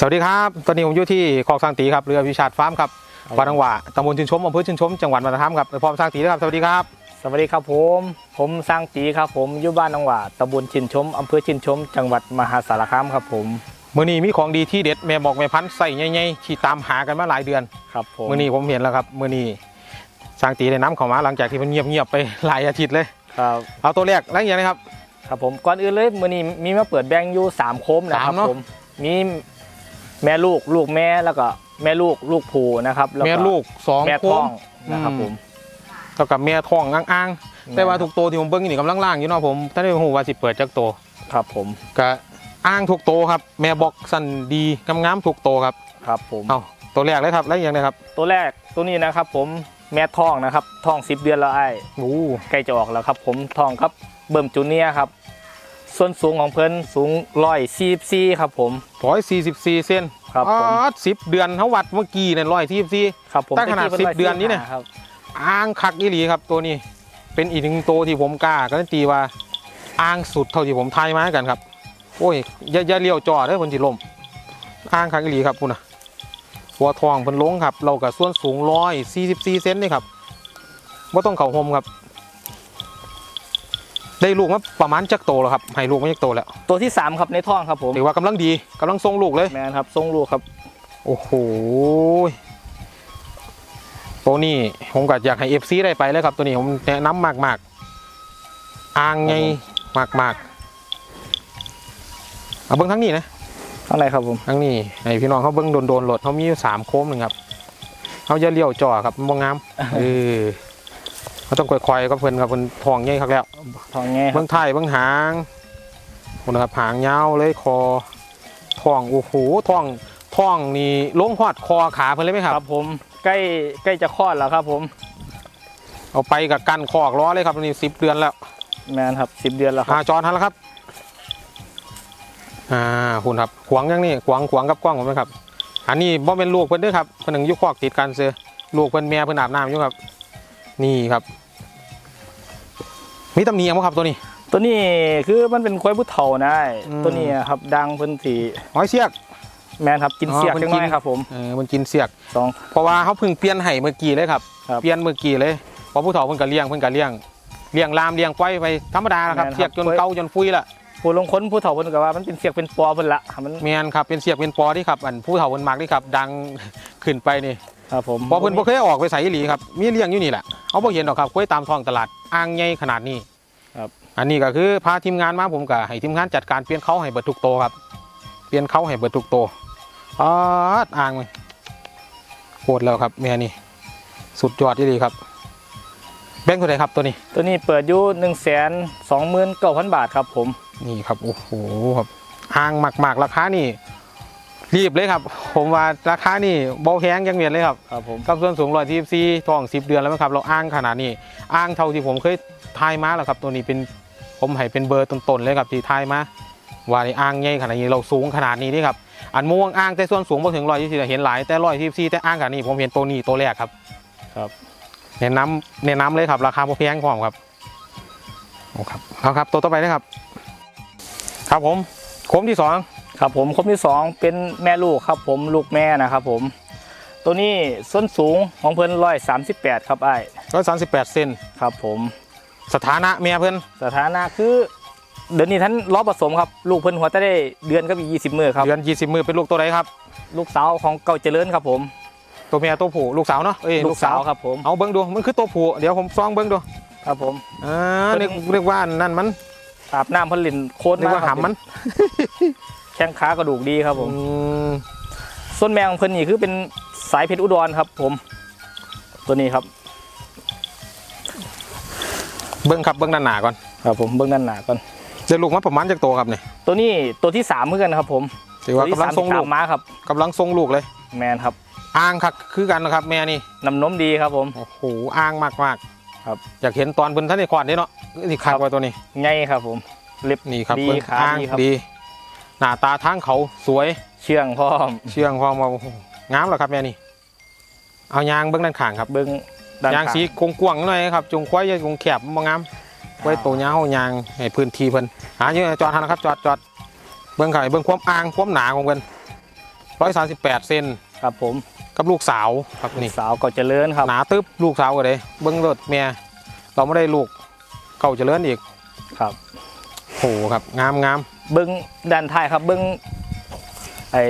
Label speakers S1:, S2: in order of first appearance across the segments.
S1: สวัสดีครับ ตอนนี้ผมอยู่ที่คลองสร้างตีครับ เรือวิชาดฟาร์มครับ
S2: ครับ
S1: บ้านอังหวะตำบลชินชมอำเภอชินชม จังหวัดมรธรรมครับไปพร้อมสร้างตีนะครับ สวัสดีครับ
S2: สวัสดีครับผม ผมสร้างตีครับผม อยู่บ้านหนองหว่าตำบลชินชมอำเภอชินชม จังหวัดมหาสารคามครับผม
S1: มือนี้มีของดีที่เด็ดแม่บอกแม่พันธุ์ใส่ใหญ่ๆที่ตามหากันมาหลายเดือน
S2: ครับผม
S1: มือนี้ผมเห็นแล้วครับมือนี้สร้างตีได้น้ำเข้ามาหลังจากที่มันเงียบๆไปหลายอาทิตย์เลย
S2: ครับ
S1: เอาตัวแรกแล้วอย่างนี้ครับ
S2: ครับผม ก่อนอื่นเลยมื้อนี้มีมาเปิดแบงค์อยู่สามโคมนะครั
S1: สา
S2: บ
S1: มเนอะ
S2: ผม มี แม่ลูกลูกแม่แล้วก็แม่ลูกลูกผูนะครับแล้ว
S1: แม่ลูกสอง
S2: แม่
S1: โค้
S2: ท้องงนะครับ
S1: อืม
S2: ผม
S1: แล้วกับแม่ท้องอ้างๆ แต่ว่าทุกตัวที่ผมเบิ้งอยู่นี่กำลังล่างอยู่เนาะผมท่านได้หูว่าสิเปิดจากตัว
S2: ครับผม
S1: ก็อ้างทุกตัวครับ แม่บอกสันดีงามๆทุกตัวครับ
S2: ครับผม
S1: เอาตัวแรกเลยครับแล้วอย่างนี้ครับ
S2: ตัวแรกตัวนี้นะครับ ผมแม่ท้องนะครับท้อง10เดือนแล้วไอ้
S1: โอ้
S2: ใกล้จะออกแล้วครับ ผมท้องครับเบิ่มจูเนียร์ครับ ส่วนสูงของเพิ่นสูงร้อยซีซีครับผม
S1: ร้อยสี่สิบสี่เซน
S2: ครับผม
S1: สิบเดือนเขาวัดเมื่อกี้เนี่ยร้อยที่สี่
S2: ครับผม
S1: ตั้งขนาด
S2: แต่ที่
S1: 10เดือนนี่เนี่ย
S2: ครับ
S1: อ้างคักอีหลีครับตัวนี้ เป็นอีกหนึ่งตัวที่ผมกล้าการันตีว่าอ้างสุดเท่าที่ผมทายมากันครับ โอ้ยอย่าอย่าเลี้ยวจอเด้อคนที่ลมอ้างคักอีหลีครับคุณนะหัวทองเพิ่นลงครับ เรากับส่วนสูงร้อยสี่สิบสี่เซนนี่ครับว่าต้องเข่าหมครับ ได้ลูกมาประมาณจักโตแล้วครับให้ลูกมาจักโตแล้ว
S2: ตัวที่สามครับในท้องครับผม
S1: ถือว่ากำลังดีกำลังทรงลูกเลย
S2: แมนครับทรงลูกครับ
S1: โอ้โหตัวนี้ผมก็อยากให้เอฟซีได้ไปเลยครับ ตัวนี้ผมแนะนำมากมากๆอ่างไงมากมากๆเอาเบิ้งทั้งนี้นะ
S2: ข้างในครับผม
S1: ทั้งนี้ให้พี่น้องเขาเบิ้งโดนโดนๆโหลดเขามีอยู่สามโค้งหนึ่งครับเขาจะเลี้ยวจ่อครับมันบ่งามเออ เขาต้องค่อยๆก็เพิ่นครับเพิ่นทองใหญ่ครับแล้ว
S2: ทองแง่ครั
S1: เบิ้
S2: บ
S1: งไทายเบิ้งหางคนนะครับหางยาวเลยคอทองโอ้โหทองทองนี่ลงหอดคอขาเพิ่นเลยไหมครับ
S2: ครับผมใกล้ใกล้จะคลอดแล้วครับผม
S1: เอาไปกับกันคอกล้อเลยครับนี่สิบเดือนแล้ว
S2: แมนครับสิบเดือนแล้วค
S1: อ่า
S2: รับ
S1: จอทันแล้วครับอ่าคุณครับขวางยังนี่ขวางขวางกับกล้องผมไหมครับ อันนี้บ่เป็นลูกเพิ่นเด้วยครับเพิ่นหนึ่งอยุคอกติดกันเสือลูกเพิ่นแม่เพิ่นอาบน้ำอยู่ครับ นี่ครับ มีตำหนิยังบ่ครับตัวนี้
S2: ตัวนี้คือมันเป็นควายผู้เฒ่านะไอ้
S1: อืม
S2: ตัวนี้ครับดังเพิ่นสี
S1: หอยเสียก
S2: แมนครับกิน
S1: อ๋อ
S2: เสียก
S1: เพิ่น
S2: จังน้อ
S1: กิ
S2: ย
S1: น
S2: ครับผม
S1: เออมันกินเสียก
S2: สอง
S1: เพราะว่าเขาเพิ่งเปลี่ยนให้เมื่อกี้เลยครับ
S2: ครับ
S1: เปลี่ยนเมื่อกี้เลยเพอผู้เฒ่าเพิ่นก็เลี้ยงเพิ่นก็เลี้ยง เลี้ยงลามเลี้ยงปล่อยไปธรรมดานะครับ เสียกจนเก่าจนฟุยละ
S2: ผู้ลงค้นผู้เฒ่าเพิ่นก็ว่ามันเป็นเสียกเป็นปอเพิ่นละมัน
S1: แมนครับ เป็นเสียกเป็นปอที่ครับอันผู้เฒ่าเพิ่นมักที่ครับ ดัง ขึ้นไปนี่
S2: ครับผม
S1: พอเพิ่นบ่เคยออกไปใส่อีหลีครับ มีเลี้ยงอยู่นี่แหละ เอาบ่เห็นหรอกครับกล้วยตามท้องตลาดอ่างใหญ่ขนาดนี้
S2: ครับ
S1: อันนี้ก็คือพาทีมงานมาผมก็ให้ทีมงานจัดการเปลี่ยนเขาให้เบิดทุกโตวครับ เปลี่ยนเขาให้เบิดทุกโตวอ๋ออ่างเลยโหดแล้วครับแม่นี่สุดยอดที่ดีครับ แบงค์เท่าไหร่ครับตัวนี้
S2: ตัวนี้เปิดอยู่หนึ่งแสนสองหมื่นเก้าพันบาทครับผม
S1: นี่ครับโอ้โหครับอ่างมากๆราคานี่ รีบเลยครับ ผมว่าราคานี่เบาแพงยังเวียนเลยครับ
S2: ครับผม
S1: กับส่วนสูงร้อยที่สี่ทองสิบเดือนแล้วมั้งครับ เราอ้างขนาดนี้อ้างเท่าที่ผมเคยทายมาแล้วครับ ตัวนี้เป็นผมให้เป็นเบอร์ต้นๆเลยครับที่ทายมาว่าในอ้างใหญ่ขนาดนี้เราสูงขนาดนี้นี่ครับอันม่วงอ้างแต่ส่วนสูงพอถึงร้อยที่สี่เห็นหลายแต่ร้อยที่สี่แต่อ้างขนาดนี้ผมเห็นตัวนี้ตัวแรกครับ
S2: ครับ
S1: แนะนำแนะนำเลยครับ ราคาพอแพงพร้อมครับโอ้ครับเอาครับตัวต่อไปนะครับ ครับผมโค้งที่สอง
S2: ครับผมครบที่สองเป็นแม่ลูกครับผมลูกแม่นะครับผม ตัวนี้ส้นสูงของเพิ่นร้อยสามสิบแปดครับไอ้าย
S1: ร้อยสามสิบแปดเซน
S2: ครับผม
S1: สถานะเมียเพิ่น
S2: สถานะคือเดือนนี้ท่านล้อผสมครับลูกเพิ่นหัวจะได้เดือนก็อีกยี่สิบมือครับ
S1: เดือนยี่สิบมือเป็นลูกตัวไหนครับ
S2: ลูกสาวของเก่าเจริญครับผม
S1: ตัวเมียตัวผู้ลูกสาวเนาะเอ้ย
S2: ลูกสาวครับผม
S1: เอาเบิ้งดูมันคือตัวผู้เดี๋ยวผมซองเบิ้งดู
S2: ครับผม
S1: อ่า
S2: เพิ่
S1: เรี
S2: น
S1: ยกเรียกว่านั่นมัน
S2: อาบน้ำเพิ่นลินโคตร
S1: เรียกว่า
S2: ครับ
S1: หำมัน
S2: แข้งขากระดูกดีครับผม
S1: อืม
S2: ส่วนแมงของเพิ่นนี่คือเป็นสายเพชรอุดรครับ ผม ตัวนี้ครับ
S1: เบิ้งครับเบิ้งด้านหน้าก่อน
S2: ครับผมเบื้องด้านหน้าก่อน
S1: เดี๋ยวลูกมันประมาณจากตัวครับเนี่ย
S2: ตัวนี้ตัวที่สามเหมือนกันครับ ผม
S1: ถือว่ากำลังทรงลูก
S2: ตัวที่สามม้าครับ
S1: กำลังทรงลูกเลย
S2: แมนครับ
S1: อ่างคักคือกันนะครับ แม่นี่
S2: น้ำนมดีครับผม
S1: โอ้โหอ่างมากมากๆ
S2: ครับ
S1: อยากเห็นตอนเพิ่นท่านในขวานนี่เนาะนี่คักไว้ตัวนี้
S2: ไงครับผมเล็บ
S1: นี่ครับ
S2: ดี
S1: เบิ่ง
S2: ขา
S1: อ่าง
S2: ดีครับ
S1: ดี หน้าตาทางเขาสวย
S2: เชื่องพร้อม
S1: เชื่องพอมาโอ้โหงามแล้วครับแม่นี่ เอายางเบิ้งด้านข้างครับ
S2: เบื้องด้าน
S1: ยาง
S2: ข้
S1: สีกงกวางๆหน่อยครับจงควายอยางแคบบ่งามไว้ตัวยาวยางให้พื้นที่เพิ่นหาอยู่จอดหันนะครับจอดจอดเบิ่งไข่เบิ่งความอ่างความหนาของเพิ่นร้อยสามสิบแปดเซน
S2: ครับผม
S1: กับลูกสาวครับนี่
S2: สาวก็เจริญครับ
S1: หนาตึ๊บลูกสาวก็เลยเบิ้งรถเมียเราไม่ได้ลูกเก่าเจริญอีก
S2: ครับ
S1: โหครับงามงาม
S2: เบิ้งด้านท้ายครับเบิ้งไอ้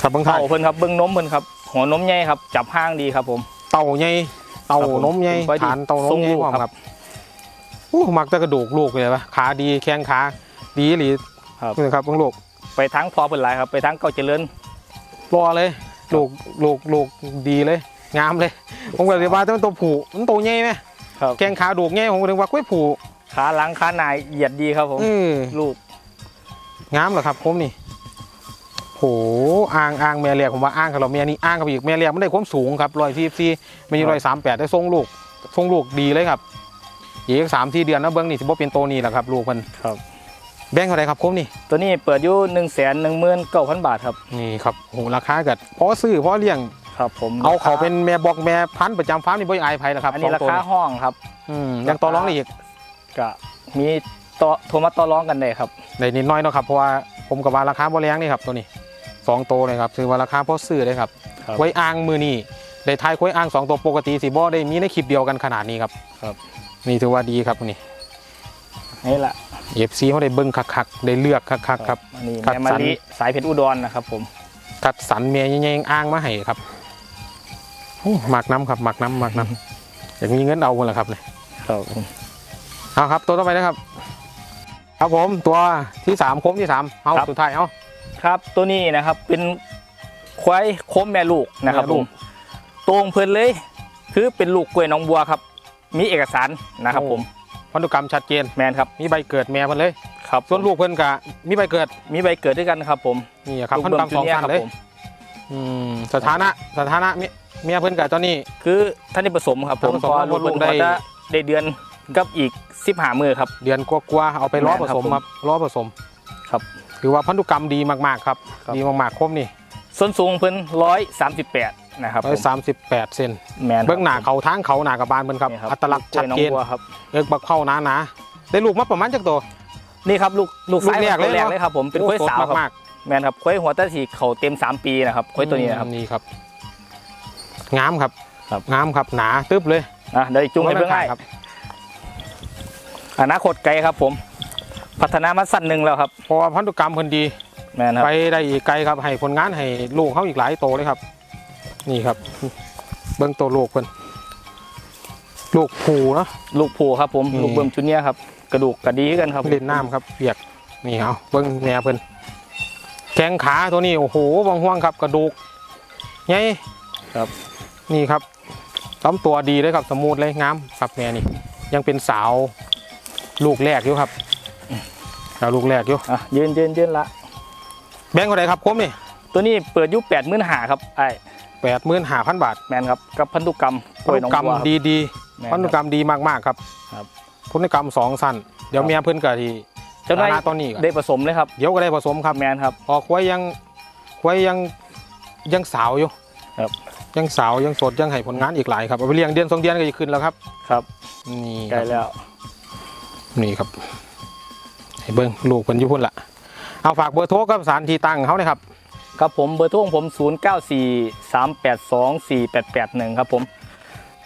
S1: ครับเบิ้งไท
S2: เต่ายเพิ่นครับเบิ้งนมเพิ่นครับหัวนมใหญ่ครับจับห้างดีครับผม
S1: เต่าใหญ่เต่า
S2: ครับผม
S1: นมใหญ่
S2: ผมก็ดี
S1: ฐานเต่าน
S2: ทร
S1: ม
S2: ง
S1: ใหญ่
S2: ลูก
S1: พร้อม
S2: ครับ
S1: ครับอู้มักแต่กระดูกลูกเลยปะขาดีแข้งขาดีหรือ
S2: ครับ
S1: นี่ครับเบิ้งลูก
S2: ไปทั้งพอเพิ่นหลายครับไปทั้งเก่าเจริญ
S1: รอเลยลูกลูกลูกดีเลย งามเลย ผมก็เลยว่าถ้ามันตัวผูมันตัวใหญ่ไหม
S2: ครับ
S1: แข้งขาดูกใหญ่ผมก็เลยว่ากุ้ยผู
S2: ขาหลังขาหนายเหยียดดีครับผม
S1: เออ
S2: ลูก
S1: งามเหรอครับผมนี่โหอ่างอ่างแม่เรียกผมว่าอ่างกับเราแม่นี่อ่างกับอีกแม่เรียกมันได้ความสูงครับร้อยสี่สี่ไม่ใช่ร้อยสามแปดได้ทรงลูกทรงลูกดีเลยครับอีกสามที่เดือนนะเบิ้งนี่สิบ่เป็นโตวนี่แหละครับ ลูกมัน
S2: ครับ
S1: แบ่งเท่าไหรครับผมนี่
S2: ตัวนี้เปิดอยู่หนึ่งแสนหนึ่งหมื่นเก้าพันบาทครับ
S1: นี่ครับโหราคากัดพอซื้อพอเลี้ยง
S2: ครับ ผม
S1: เอาเขาเป็นแม่บอกแม่พันธุ์ประจำฟาร์มนี่บ่อายไผนะครับ
S2: อันนี้
S1: ส
S2: รา
S1: ตัว
S2: คาห้องครับ
S1: อืมยังต่อรองได้อีก
S2: ก็มีต่อโทรมาต่อรองกันได้ครับ
S1: ได้นิดน้อยเนาะครับเพราะว่าผมกับว่าราคาบ่แรงนี่ครับตัวนี้สองตัวเลยครับถือว่าราคาพอซื้อเลยครับ
S2: ครับ
S1: ไว้อ่างมือนี่ได้ทายไว้อ่างสองตัวปกติสิบ่ได้มีในคลิปเดียวกันขนาดนี้ครับ
S2: ครับ
S1: นี่ถือว่าดีครับนี่
S2: นี่แหละ
S1: เอฟซีเขาได้เบิ้งคักๆได้เลือกคักๆครับ
S2: อันนี้
S1: คัด
S2: แม่
S1: สร
S2: มะ
S1: ร
S2: ลิสายเพชรอุดรนะครับผม
S1: คัดสรรเมียยังยังอ่างมาให้ครับโอ้หมักน้ำครับหมักน้ำหมักน้ำอยากมีเงินเอาคนละครับเลย
S2: ครับผม
S1: เอาครับตัวต่อไปนะครับ ครับผมตัวที่สามโค้งที่สามเอาสุดท้ายเอา
S2: ครับ ตัวนี้นะครับเป็นควายโค้มแม่ลูกนะครับ
S1: แม่
S2: ผ
S1: ลู
S2: ม
S1: ก
S2: ตรงเพิ่นเลย คือเป็นลูกกล้วยน้องบัวครับ มีเอกสารนะครับผม
S1: พันธุกรรมชัดเจน
S2: แมนครับ
S1: มีใบเกิดแม่เพิ่นเลย
S2: ครับ
S1: ส่วนลูกเพิ่นกะมีใบเกิด
S2: มีใบเกิดด้วยกันครับ ผม
S1: นี่ครับ
S2: ลู
S1: พันธุกรรมสอง
S2: เบิ่
S1: พัน
S2: จู
S1: เลย
S2: ผม
S1: อืมสถานะสถานะเมียเมียเพิ่นกะตอนนี้
S2: คือท่านได้ผสมครับผม
S1: ผสม
S2: พอ
S1: แล้ว
S2: ลูกเพิ่น
S1: ลูกได้
S2: ก็จะได้เดือน กับอีกสิบหามือครับ
S1: เดือนกว่าๆเอาไปล้อผสม
S2: แม่น
S1: ค
S2: ครั
S1: รับบล้อผสม
S2: ครับ
S1: ถือว่าพันธุกรรมดีมากๆครับ
S2: ครับ
S1: ดีมากๆครบนี่
S2: ส้นสูงเพิ่นร้อยสามสิบแปดนะครับผ
S1: ร้อย
S2: ม
S1: สามสิบแปดเซน
S2: แมนครับ
S1: เบื้องหน้าเขาทางเขาหน้ากระบาลเพิ่นครับ
S2: นี่
S1: อัตลักษณ์ชัดเจน
S2: กล้วยน้องบัวครับ
S1: เอิกบักเข้าหนาหนาได้ลูกมาประมาณจักตัว
S2: นี่ครับลูกลูก
S1: ลูก
S2: ซ้าย
S1: แรกเลย
S2: แรก
S1: เหรอ
S2: เลยครับผมเป็น
S1: โอ้
S2: ควาย
S1: สด
S2: สาวครับ
S1: มาก
S2: แมนครับควายหัวตะถีเขาเต็มสามปีนะครับ
S1: ๆ
S2: ควายตัวนี้นะครับ
S1: นี่ครับงามครับ
S2: ครับ
S1: งามครับหนาตึ๊บเลย
S2: อะเดี๋ยวจุงให้เพื่อน
S1: ไว้
S2: ง่าย
S1: ครับ
S2: อนาคตไกลครับ ผม พัฒนามาสั้นหนึ่งแล้วครับ
S1: เพราะว่าพันธุกรรมเพิ่นดี
S2: แมนครับ
S1: ไปได้อีกไกลครับให้ผลงานให้ลูกเขาอีกหลายโตเลยครับ นี่ครับ เบิ้งตัวลูกเพิ่นลูกผูเนาะ
S2: ลูกผูครับผม
S1: อืม
S2: ลูกเบิ่มจุเนียร์ครับกระดูกกระดีกันครับ
S1: เล่นน้ำครับเปียกนี่เอาเบิ้งแนวเพิ่นแข้งขาตัวนี้โอ้โหบางห่วงครับกระดูกไง
S2: ครับ
S1: นี่ครับลำตัวดีเลยครับสมูทเลยงามครับแม่นี่ยังเป็นสาว ลูกแรกอยู่ครับสาวลูกแรกอยู่
S2: อะยืนยืนยืนละ
S1: แบงค์เท่าไหร่ครับคมนี่
S2: ตัวนี้เปิดอยุแปดหมื่นหาครับไอ้
S1: แปดหมื่นห้าพันบาท
S2: แมนครับกับพันธุกรรม
S1: พันธุกรรม
S2: บัวคบ
S1: ดีดี
S2: แม่น
S1: พันธุกรรมดีมากๆครับ
S2: ครับ
S1: พันธุกรรมสองสั้นเดี๋ยว
S2: ครับ
S1: เมียเพิ่นกะที
S2: เจ้านาย
S1: ฐนะตอนนี้ก็
S2: ได้ผสมเลยครับ
S1: เดี๋ยวก็ได้ผสมครับ
S2: แมนครับ
S1: พอควายยังควายยังยังสาวอยู่
S2: ครับ
S1: ยังสาวยังสดยังให้ผลงานอีกหลายครับเอาไปเลี้ยงเดือนสองเดือนก็จะขึ้นแล้วครับ
S2: ครับ
S1: นี่
S2: ใกล้
S1: ครับ
S2: แล้ว
S1: นี่ครับให้เบิ้งลูกเพิ่นอยู่พุ่นละเอาฝากเบอร์โทรกับสถานที่ตั้งเขาเลยครับ
S2: ครับผมเบอร์โทรของผม 0 9 4 3 8 2 4 8 8 1 ครับผม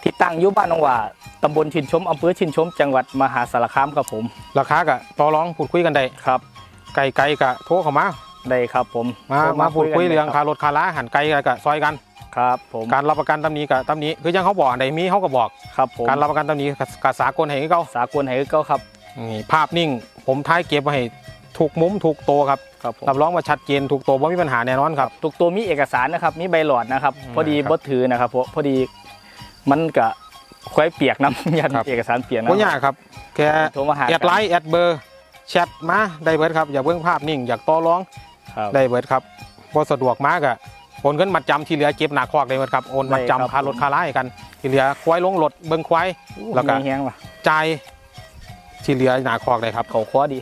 S2: ที่ตั้งอยู่บ้านหนองหว่าตำบลชินชมอำเภอชินชม จังหวัดมหาสารคามครับผม
S1: ราคากะต่อรองพูดคุยกันได้
S2: ครับ
S1: ไก่ไก่กะโทรเข้ามา
S2: ได้ครับผม
S1: มา
S2: โทร
S1: มาพูดคุย
S2: กัน
S1: เรื่อง
S2: ได้
S1: คารถคาร้าหันไก่กะซอยกัน
S2: ครับผม
S1: การรับประกันตำหนี้กะตำหนี้คือยังเขาบอกอันใดมีเขาก็บอก
S2: ครับผม
S1: การรับประกันตำหนี้กะกะสากลให้คือเขา
S2: สากลไหเก้าครับ
S1: นี่ภาพนิ่ง ผมท้ายเก็บไว้ให้ถูกมุมถูกโตวครับ
S2: ครับผม
S1: รับรองว่าชัดเจนถูกโตวไม่มีปัญหาแน่นอนครับ
S2: ทุกตัวมีเอกสารนะครับ มีใบหลอดนะครับ
S1: อืม
S2: พอดี
S1: ครับ
S2: บดถือนะครับเพราะพอดีมันกะควายเปียกน้ำยัน
S1: ครับ
S2: เอกสารเปียก
S1: ก็
S2: นะ
S1: ยากครับแค่
S2: โทรมาหา
S1: แอดไลน์แอดเบอร์แชทมาได้เบิร์ดครับอยากเบิ่งภาพนิ่งอยากต่อรอง
S2: ครับ
S1: ได้เบิร์ดครับพอสะดวกมากอะโอนเงินมัดจำที่เหลือเก็บหนาคอกได้เบิร์ดครับโอนมัด
S2: ได้ครับ
S1: จำค่ารถค่าไล่กัน ที่เหลือควายลงรถเบิ่งควาย แล้วก็
S2: มีแห้งว่ะ
S1: จ่าย ที่เหลือหนาคอกเลยครับ
S2: เขาคว้าดี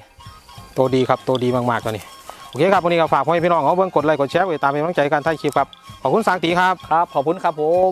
S1: ตัวดีครับตัวดีมากๆตัวนี้โอเคครับวันนี้ก็ฝากพ่อแม่พี่น้องเอาเบิ่งกดไลค์กดแชร์ไว้ตามเป็นกำลังใจการถ่ายคลิปครับขอบคุณสังตีครับ
S2: ครับขอบคุณครับผม